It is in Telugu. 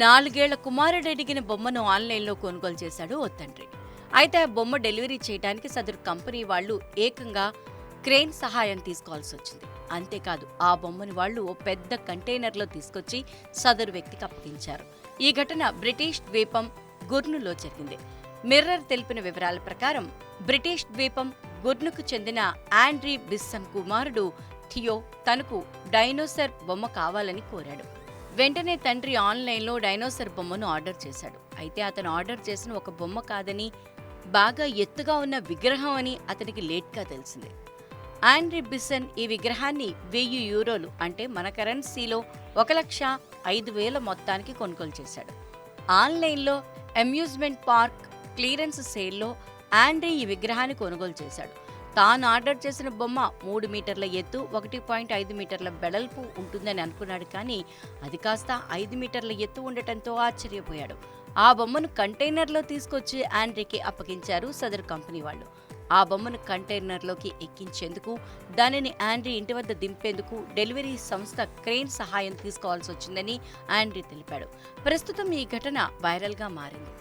నాలుగేళ్ళ కుమారుడు అడిగిన బొమ్మను ఆన్లైన్లో కొనుగోలు చేశాడు ఓ తండ్రి. అయితే ఆ బొమ్మ డెలివరీ చేయడానికి సదరు కంపెనీ వాళ్ళు ఏకంగా క్రేన్ సహాయం తీసుకోవాల్సి వచ్చింది. అంతేకాదు ఆ బొమ్మను వాళ్ళు ఓ పెద్ద కంటైనర్లో తీసుకొచ్చి సదరు వ్యక్తికి అప్పగించారు. ఈ ఘటన బ్రిటిష్ ద్వీపం గుర్నులో జరిగింది. మిర్రర్ తెలిపిన వివరాల ప్రకారం బ్రిటిష్ ద్వీపం గుర్నుకు చెందిన ఆండ్రీ బిస్సన్ కుమారుడు థియో తనకు డైనోసర్ బొమ్మ కావాలని కోరాడు. వెంటనే తండ్రి ఆన్లైన్లో డైనోసర్ బొమ్మను ఆర్డర్ చేశాడు. అయితే అతను ఆర్డర్ చేసిన ఒక బొమ్మ కాదని బాగా ఎత్తుగా ఉన్న విగ్రహం అని అతనికి లేట్గా తెలిసింది. ఆండ్రీ బిసన్ ఈ విగ్రహాన్ని వెయ్యి యూరోలు అంటే మన కరెన్సీలో ఒక లక్ష ఐదు వేల మొత్తానికి కొనుగోలు చేశాడు. ఆన్లైన్లో అమ్యూజ్మెంట్ పార్క్ క్లియరెన్స్ సేల్లో ఆండ్రీ ఈ విగ్రహాన్ని కొనుగోలు చేశాడు. తాను ఆర్డర్ చేసిన బొమ్మ మూడు మీటర్ల ఎత్తు ఒకటి పాయింట్ ఐదు మీటర్ల వెడల్పు ఉంటుందని అనుకున్నాడు కానీ అది కాస్త ఐదు మీటర్ల ఎత్తు ఉండటంతో ఆశ్చర్యపోయాడు. ఆ బొమ్మను కంటైనర్లో తీసుకొచ్చి ఆండ్రీకి అప్పగించారు సదరు కంపెనీ వాళ్ళు. ఆ బొమ్మను కంటైనర్లోకి ఎక్కించేందుకు దానిని ఆండ్రీ ఇంటి వద్ద దింపేందుకు డెలివరీ సంస్థ క్రెయిన్ సహాయం తీసుకోవాల్సి వచ్చిందని ఆండ్రీ తెలిపాడు. ప్రస్తుతం ఈ ఘటన వైరల్గా మారింది.